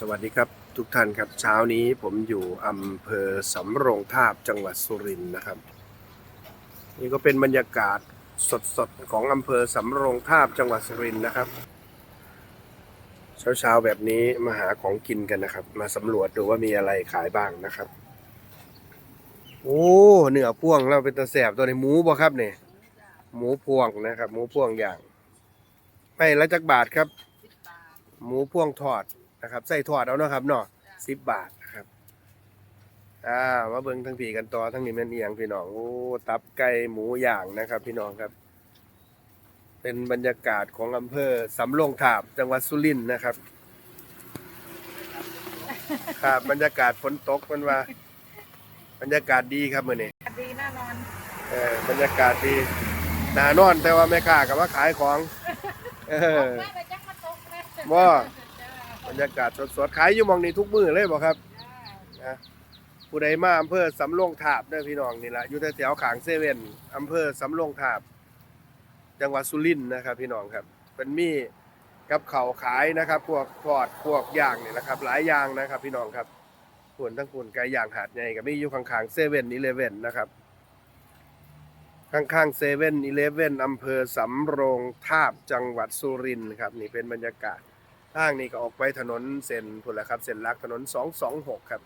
สวัสดีครับทุกท่านครับเช้านี้ผมอยู่อำเภอสำโรงทาบจังหวัดสุรินทร์นะครับ นี่ก็เป็นบรรยากาศสดๆของอำเภอสำโรงทาบจังหวัดสุรินทร์นะครับ เช้าๆแบบนี้มาหาของกินกันนะครับ มาสำรวจดูว่ามีอะไรขายบ้างนะครับ โอ้เนื้อพ่วงเราเป็นตะแสบตัวในหมูบ่ครับเนี่ยหมูพ่วงนะครับ หมูพ่วงอย่างไปละจักบาทครับ หมูพ่วงทอด นะครับใส่ทอดเอาเนาะครับเนาะสิบบาทนะครับอ่ามาเบิ่งทั้งผีกันต่อทั้งนี้แม่นเอียงพี่น้องโอ้ตับไก่หมูย่างนะครับ พี่น้องครับ เป็นบรรยากาศของอำเภอสำโรงทาบจังหวัดสุรินทร์นะครับครับบรรยากาศฝนตกมันว่า บรรยากาศดีครับมื้อนี้ดีแน่นอนเออบรรยากาศดีหนานอนแต่ว่าแม่ค้าก็มาขายของ เออแม่ไปจังมาตกเลยว่าจ้าบ รรยากาศสดๆขายอยู่มองนี้ทุกมือเลยบ่ครับนะผู้ใดมาอำเภอสำโรงทาบเด้อพี่น้องนี่แหละอยู่แถวๆขางเซเว่นอำเภอสำโรงทาบ จังหวัดสุรินทร์นะครับ พี่น้องครับเป็นมีกับเขาขายนะครับ พวกทอดพวกย่างนี่นะครับ หลายอย่างนะครับ พี่น้องครับส่วนทั้งคุณไก่ย่างหาดใหญ่กับมีอยู่ข้างๆเซเว่นอีเลเว่นนะครับข้างๆเซเว่นอีเลเว่นอำเภอสำโรงทาบจังหวัดสุรินทร์ครับ นี่เป็นบรรยากาศ ทางนี้ก็ออกไปถนนเส้นพุ่นละครับ เส้นหลักถนน 226 ครับ